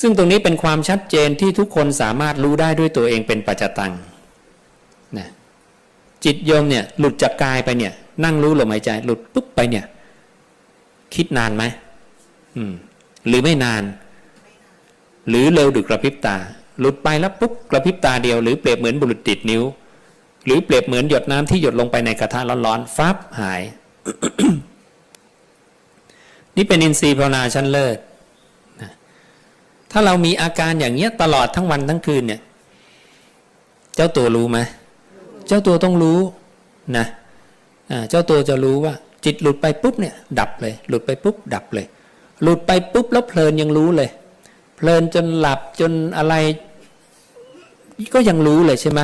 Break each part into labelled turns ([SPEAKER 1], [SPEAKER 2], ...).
[SPEAKER 1] ซึ่งตรงนี้เป็นความชัดเจนที่ทุกคนสามารถรู้ได้ด้วยตัวเองเป็นปัจจตังนะจิตโยมเนี่ยหลุดจากกายไปเนี่ย นั่งรู้ลมหายใจ หลุดปุ๊บไปเนี่ย คิดนานไหมอืม หรือไม่นาน หรือเร็วดึกกระพริบตา หลุดไปแล้วปุ๊บกระพริบตาเดียวหรือเปรียบเหมือนบุหรุษติดนิ้ว หรือเปรียบเหมือนหยดน้ำที่หยดลงไปในกระทะร้อนๆฟับหาย นี่เป็นอินทรีย์ภาวนาชั้นเลิศ ถ้าเรามีอาการอย่างเงี้ยตลอดทั้งวันทั้งคืนเนี่ย เจ้าตัวรู้ไหมเจ้าตัวต้องรู้นะอ่าเจ้าตัวจะรู้ว่า จิตหลุดไปปุ๊บเนี่ยดับเลย หลุดไปปุ๊บดับเลย หลุดไปปุ๊บแล้วเพลินยังรู้เลย เพลินจนหลับจนอะไรก็ยังรู้เลยใช่ไหม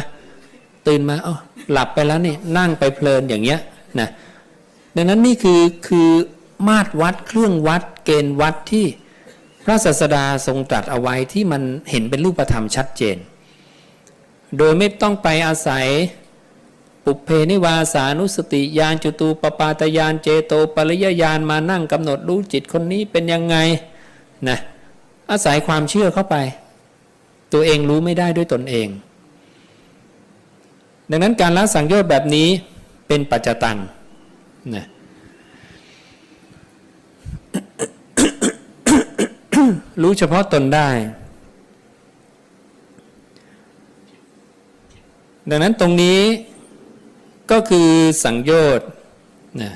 [SPEAKER 1] ตื่นมาอ๋อหลับไปแล้วนี่นั่งไปเพลินอย่างเงี้ยนะดังนั้นนี่คือคือมาตรวัดเครื่องวัดเกณฑ์วัดที่ พระศาสดาทรงตรัสเอาไว้ที่มันเห็นเป็นรูปธรรมชัดเจน โดยไม่ต้องไปอาศัยปุเพนิวาสานุสติญาณจุตูปปาตญาณเจโตปริยญาณมานั่งกำหนดรู้จิตคนนี้เป็นยังไงนะอาศัยความเชื่อเข้าไป ตัวเองรู้ไม่ได้ด้วยตนเอง ดังนั้นการละสังโยชน์แบบนี้เป็นปัจจตังนะ รู้เฉพาะตนได้ ดังนั้นตรงนี้ก็คือสังโยชน์นะ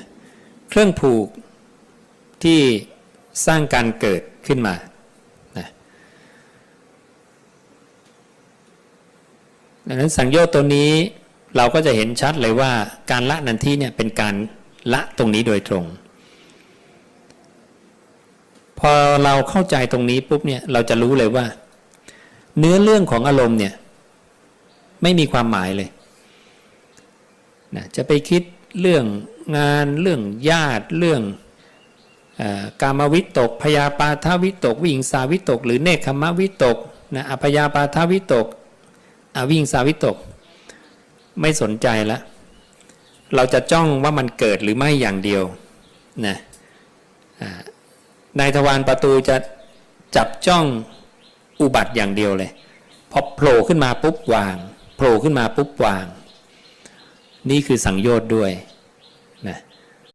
[SPEAKER 1] เครื่องผูกที่สร้างการเกิดขึ้นมานะดังนั้นสังโยชน์ตัวนี้เราก็จะเห็นชัดเลยว่าการละนันทีเนี่ยเป็นการละตรงนี้โดยตรง พอเราเข้าใจตรงนี้ปุ๊บเนี่ยเราจะรู้เลยว่า เนื้อเรื่องของอารมณ์เนี่ย ไม่มีความหมายเลยนะจะไปคิดเรื่องงานเรื่องญาติเรื่องอกามวิตกพยาปาทวิตก วิหิงสาวิตก หรือเนคขมวิตกนะอพยาปาทวิตกอวิหิงสาวิตก ไม่สนใจแล้วเราจะจ้องว่ามันเกิดหรือไม่อย่างเดียวนะ นายทวารประตูจะจับจ้องอุบัติอย่างเดียวเลยพอโผล่ขึ้นมาปุ๊บวางโผล่ขึ้นมาปุ๊บวาง นี่คือสังโยชน์ด้วยนะ